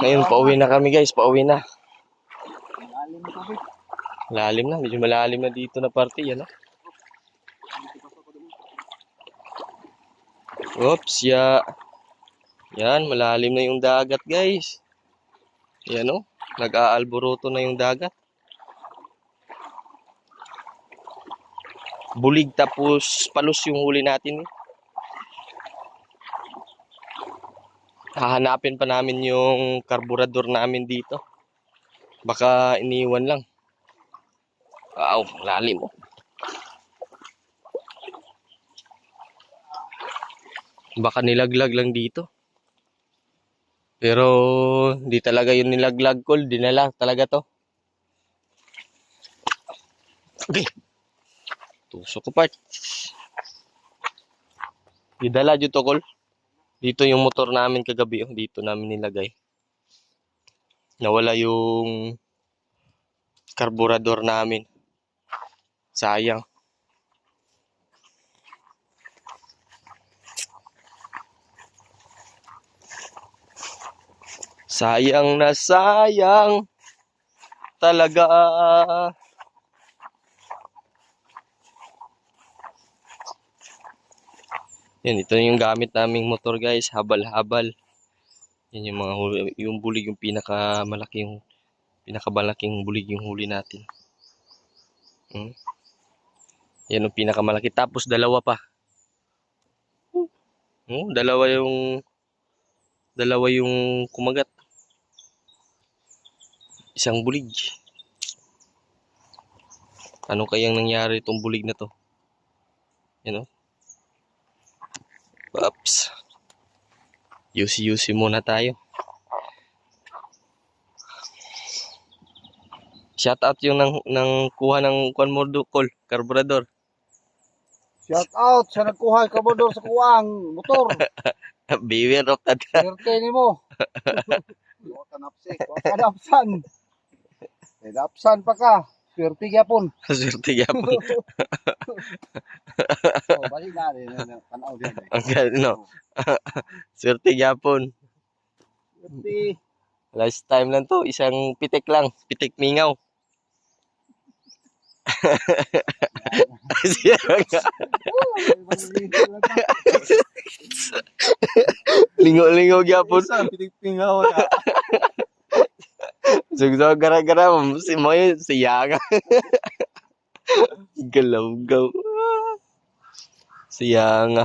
Ngayon, pauwi na kami guys, pauwi na. Lalim ito, Vic. Lalim na, medyo malalim na dito na parte, yan ah. Oops, ya. Yan, malalim na yung dagat guys. Yan oh, nag-aalboroto na yung dagat. Bulig tapos palos yung huli natin eh. Hahanapin pa namin yung karburador namin dito. Baka iniwan lang. Wow, lalim oh. Baka nilaglag lang dito. Pero di talaga yun nilaglag ko, dinala talaga to. Okay. Tusok ko part. Didala dito to kol. Dito yung motor namin kagabi, oh. dito namin nilagay. Nawala yung karburador namin. Sayang. Sayang na sayang talaga. Yan, ito yung gamit naming motor guys, habal-habal. Yan yung mga huli, yung bulig yung pinakamalaki yung pinakamalaking bulig yung huli natin. Hmm. Yan yung pinakamalaki. Tapos dalawa pa. Hmm, dalawa yung dalawa yung kumagat. Isang bulig. Ano kayang nangyari itong bulig na to? Yan o. Oops. Yusi-yusi muna tayo. Shout out yung nang, nang kuha ng kwan mo do, call, karburador. Shout out sa nagkuha mo doon sa kuwang motor. Beware of that. Swerte ni mo. Huwag ka napsik. Huwag ka napsan. Eh, napsan pa ka. Swerte gyapon. Swerte yapon. Oh, balik na rin. Din. eh. Ang no? Swerte yapon. Swerte. Last time lang to, isang pitik lang, pitik mingaw. Lingo-lingo gyapon. Isa, pitik-pingaw na. Sugso gara-gara si mo yun, siya nga. Galaw-gaw. Siya nga.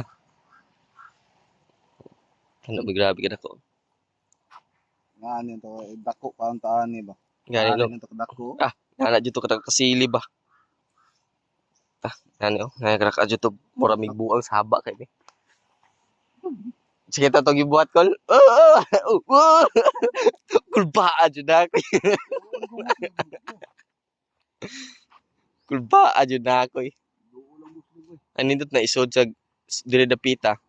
Ano ba grabe ka na ko? Nga ano to, eh, dako pa ang taan ba? Gani no. To dako? Nana dito ka kasili ba? Ah, nani oh, nani ka ka dito mura mig buang saba kay ni. Sige to gibuhat kol. Oh, oh, oh. Kulba aja na ako. Kulba aja na ako. Anindot na isod sa dire dapita.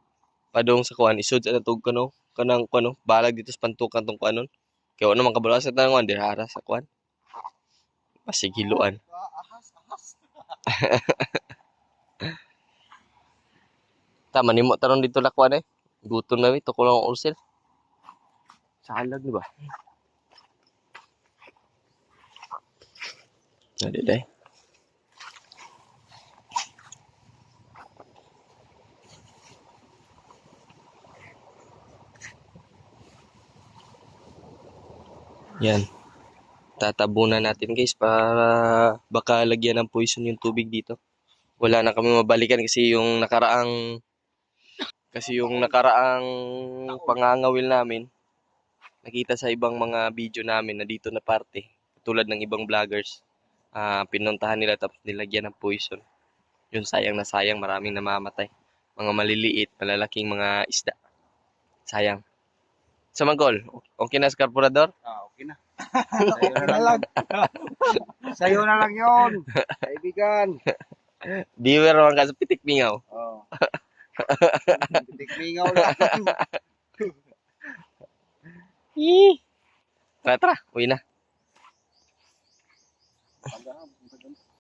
Padong sa kuan isod sa natug kano kanang kuno balag dito sa pantukan tong kuanon. Kaya ano man kabalo sa tanong dirara sa kuan. Pasigiluan. Tama ni mo taron dito lakwan eh. Gutom na ito ko lang ang ulcer. Salag di ba? Deh. Yan. Tatabunan natin guys para baka lagyan ng poison yung tubig dito. Wala na kami mabalikan kasi yung nakaraang kasi yung nakaraang pangangawil namin nakita sa ibang mga video namin na dito na parte tulad ng ibang vloggers ah pinuntahan nila tapos nilagyan ng poison yun sayang na sayang maraming namamatay mga maliliit malalaking mga isda sayang sa Magol okay na sa karburador Ah, okay na. Sa'yo na lang. Sa'yo na lang yun. Kaibigan. Diwer naman ka sa pitik mingaw Oh. Pitik-mingaw lang. tara tara uwi na